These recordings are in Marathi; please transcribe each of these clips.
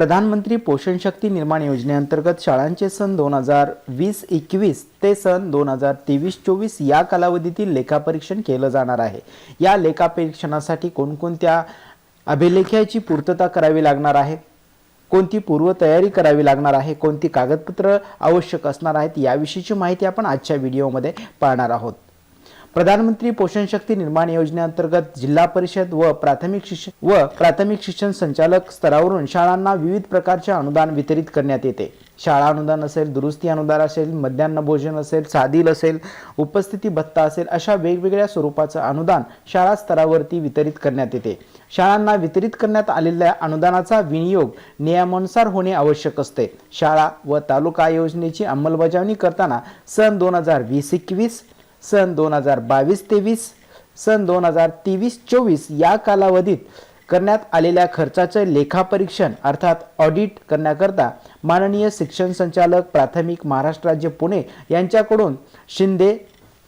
प्रधानमंत्री पोषण शक्ती निर्माण योजनेअंतर्गत शाळांचे सन दोन हजार वीस एकवीस ते सन दोन हजार तेवीस चोवीस या कालावधीतील लेखापरीक्षण केलं जाणार आहे. या लेखापरीक्षणासाठी कोणकोणत्या अभिलेख्याची पूर्तता करावी लागणार आहे? कोणती पूर्वतयारी करावी लागणार आहे? कोणती कागदपत्र आवश्यक असणार आहेत? याविषयीची माहिती आपण आजच्या व्हिडिओमध्ये पाहणार आहोत. प्रधानमंत्री पोषण शक्ती निर्माण योजनेअंतर्गत जिल्हा परिषद व प्राथमिक शिक्षण व प्राथमिक शिक्षण संचालक स्तरावरून शाळांना विविध प्रकारचे अनुदान वितरित करण्यात येते. शाळा अनुदान असेल दुरुस्ती अनुदान असेल मध्यान्ह भोजन असेल साधील असेल उपस्थिती भत्ता असेल अशा वेगवेगळ्या स्वरूपाचं अनुदान शाळा स्तरावरती वितरित करण्यात येते. शाळांना वितरित करण्यात आलेल्या अनुदानाचा विनियोग नियमानुसार होणे आवश्यक असते. शाळा व तालुका योजनेची अंमलबजावणी करताना सन दोन हजार वीस एकवीस सन दोन हजार बावीस तेवीस सन दोन हजार तेवीस चोवीस या कालावधीत करण्यात आलेल्या खर्चाचे लेखापरीक्षण अर्थात ऑडिट करण्याकरता माननीय शिक्षण संचालक प्राथमिक महाराष्ट्र राज्य पुणे यांच्याकडून शिंदे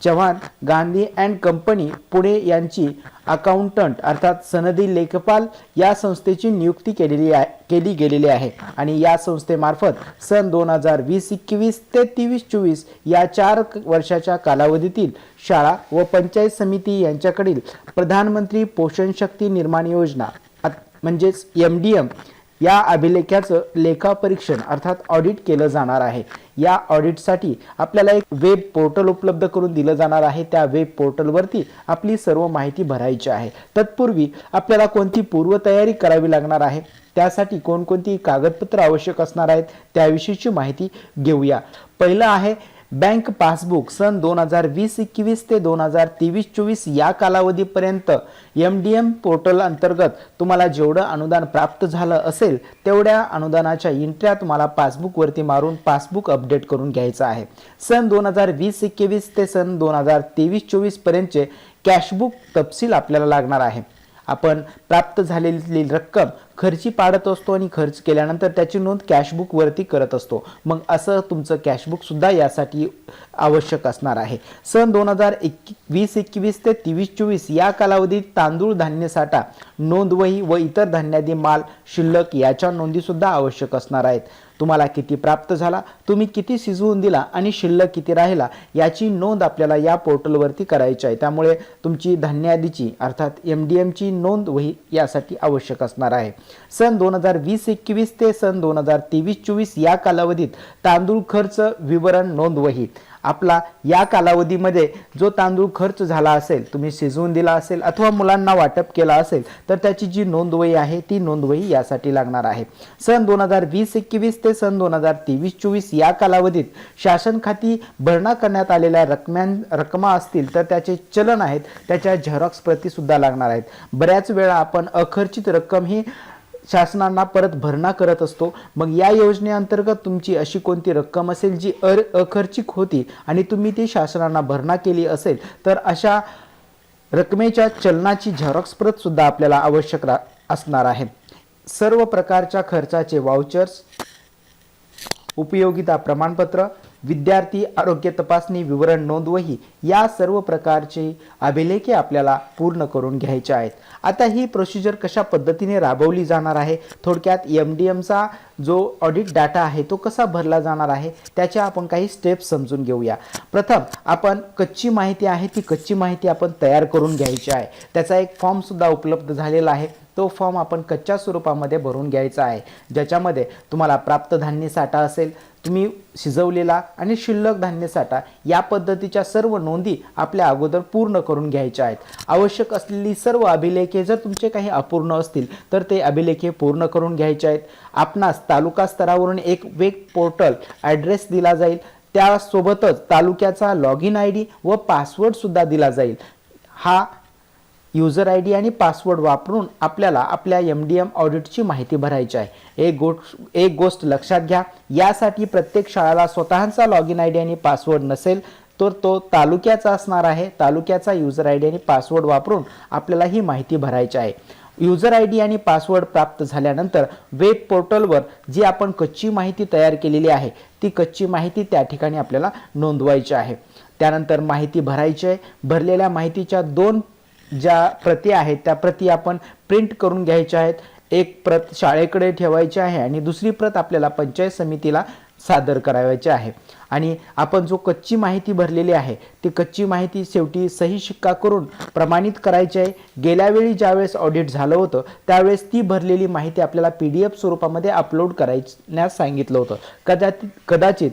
चव्हाण गांधी अँड कंपनी पुणे यांची अकाउंटंट अर्थात सनदी लेखपाल या संस्थेची नियुक्ती केलेली आहे केली गेलेली आहे. आणि या संस्थेमार्फत सन दोन हजार वीस एकवीस ते तेवीस चोवीस या चार वर्षाच्या कालावधीतील शाळा व पंचायत समिती यांच्याकडील प्रधानमंत्री पोषण शक्ती निर्माण योजना म्हणजेच एम डी एम या अभिलेखाचं लेखापरीक्षण अर्थात ऑडिट केलं जाणार आहे. या ऑडिटसाठी आपल्याला एक वेब पोर्टल उपलब्ध करून दिलं जाणार आहे. त्या वेब पोर्टलवरती आपली सर्व माहिती भरायची आहे. तत्पूर्वी आपल्याला कोणती पूर्वतयारी करावी लागणार आहे? त्यासाठी कोणकोणती कागदपत्र आवश्यक असणार आहेत? त्याविषयीची माहिती घेऊया. पहिलं आहे बँक पासबुक सन दोन हजार वीस एकवीस ते दोन हजार तेवीस चोवीस या कालावधीपर्यंत एम डी एम पोर्टल अंतर्गत तुम्हाला जेवढं अनुदान प्राप्त झालं असेल तेवढ्या अनुदानाच्या इंट्र्या तुम्हाला पासबुकवरती मारून पासबुक अपडेट करून घ्यायचं आहे. सन दोन हजार वीस एकवीस ते सन दोन हजार तेवीस चोवीसपर्यंतचे कॅशबुक तपशील आपल्याला लागणार आहे. आपण प्राप्त झालेली रक्कम खर्ची पाडत असतो आणि खर्च केल्यानंतर त्याची नोंद कॅशबुकवरती करत असतो. मग असं तुमचं कॅशबुकसुद्धा यासाठी आवश्यक असणार आहे. सन दोन हजार एक वीस एकवीस ते तेवीस चोवीस या कालावधीत तांदूळ धान्य साठा नोंदवही व इतर धान्यादी माल शिल्लक याच्या नोंदीसुद्धा आवश्यक असणार आहेत. तुम्हाला किती प्राप्त झाला तुम्ही किती शिजवून दिला आणि शिल्लक किती राहिला याची नोंद आपल्याला या पोर्टलवरती करायची आहे. त्यामुळे तुमची धान्यादीची अर्थात एम डी एमची नोंद वही यासाठी आवश्यक असणार आहे. सन दोन हजार वीस एकवीस ते सन दोन हजार तेवीस चोवीस या कालावधीत तांदूळ खर्च विवरण नोंद वही आपला या कालावधीमध्ये जो तांदूळ खर्च झाला असेल तुम्ही शिजवून दिला असेल अथवा मुलांना वाटप केला असेल तर त्याची जी नोंदवही आहे ती नोंदवही यासाठी लागणार आहे. सन दोन हजार वीस एकवीस ते सन दोन हजार तेवीस चोवीस या कालावधीत शासन खाती भरणा करण्यात आलेल्या रकम्यां रकमा असतील तर त्याचे चलन आहेत त्याच्या झेरॉक्स प्रतिसुद्धा लागणार आहेत. बऱ्याच वेळा आपण अखर्चित रक्कम ही शासनांना परत भरणा करत असतो. मग या योजनेअंतर्गत तुमची अशी कोणती रक्कम असेल जी अर अखर्चिक होती आणि तुम्ही ती शासनांना भरणा केली असेल तर अशा रकमेच्या चलनाची झेरॉक्स प्रत सुद्धा आपल्याला आवश्यक रा- असणार आहे. सर्व प्रकारच्या खर्चाचे वाउचर्स उपयोगिता प्रमाणपत्र विद्यार्थी आरोग्य तपासणी विवरण नोंदवही या सर्व प्रकारचे अभिलेखे आपल्याला पूर्ण करून घ्यायचे आहेत. आता ही प्रोसिजर कशा पद्धतीने राबवली जाणार आहे? थोडक्यात एम डी एमचा जो ऑडिट डाटा आहे तो कसा भरला जाणार आहे? त्याच्या आपण काही स्टेप्स समजून घेऊया. प्रथम आपण कच्ची माहिती आहे ती कच्ची माहिती आपण तयार करून घ्यायची आहे. त्याचा एक फॉर्मसुद्धा उपलब्ध झालेला आहे. तो फॉर्म आपण कच्च्या स्वरूपामध्ये भरून घ्यायचा आहे. ज्याच्यामध्ये तुम्हाला प्राप्त धान्य साठा असेल तुम्ही शिजवलेला आणि शिल्लक धान्य साठा या पद्धतीच्या सर्व नोंदी आपल्या अगोदर पूर्ण करून घ्यायच्या आहेत. आवश्यक असलेली सर्व अभिलेखे जर तुमचे काही अपूर्ण असतील तर ते अभिलेखे पूर्ण करून घ्यायचे आहेत. आपणास तालुका स्तरावरून एक वेग पोर्टल ॲड्रेस दिला जाईल. त्यासोबतच तालुक्याचा लॉग इन आय डी व पासवर्डसुद्धा दिला जाईल. हा युजर आय डी आणि पासवर्ड वापरून आपल्याला आपल्या एम डी एम ऑडिटची माहिती भरायची आहे. एक गोष्ट एक गोष्ट लक्षात घ्या. यासाठी प्रत्येक शाळेला स्वतःचा लॉग इन आय डी आणि पासवर्ड नसेल तर तो तालुक्याचा असणार आहे. तालुक्याचा युजर आय डी आणि पासवर्ड वापरून आपल्याला ही माहिती भरायची आहे. युजर आय डी आणि पासवर्ड प्राप्त झाल्यानंतर वेब पोर्टलवर जी आपण कच्ची माहिती तयार केलेली आहे ती कच्ची माहिती त्या ठिकाणी आपल्याला नोंदवायची आहे. त्यानंतर माहिती भरायची आहे. भरलेल्या माहितीच्या दोन ज्या प्रती आहेत त्या प्रती आपण प्रिंट करून घ्यायच्या आहेत. एक प्रत शाळेकडे ठेवायची आहे आणि दुसरी प्रत आपल्याला पंचायत समितीला सादर करावायची आहे. आणि आपण जो कच्ची माहिती भरलेली आहे ती कच्ची माहिती शेवटी सही शिक्का करून प्रमाणित करायची आहे. गेल्यावेळी ज्यावेळेस ऑडिट झालं होतं त्यावेळेस ती भरलेली माहिती आपल्याला पी डी एफ स्वरूपामध्ये अपलोड करायण्यास सांगितलं होतं. कदाचित कदाचित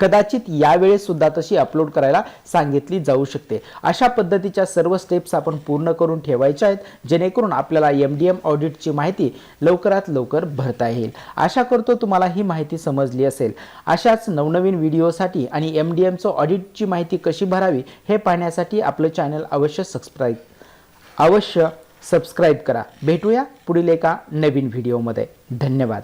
कदाचित यावेळेस सुद्धा तशी अपलोड करायला सांगितली जाऊ शकते. अशा पद्धतीच्या सर्व स्टेप्स आपण पूर्ण करून ठेवायच्या आहेत जेणेकरून आपल्याला एम डी एम ऑडिटची माहिती लवकरात लवकर भरता येईल. आशा करतो तुम्हाला ही माहिती समजली असेल. अशाच नवनवीन व्हिडिओसाठी आणि एम डी एमचं ऑडिटची माहिती कशी भरावी हे पाहण्यासाठी आपलं चॅनल अवश्य सबस्क्राईब अवश्य सबस्क्राईब करा. भेटूया पुढील एका नवीन व्हिडिओमध्ये धन्यवाद.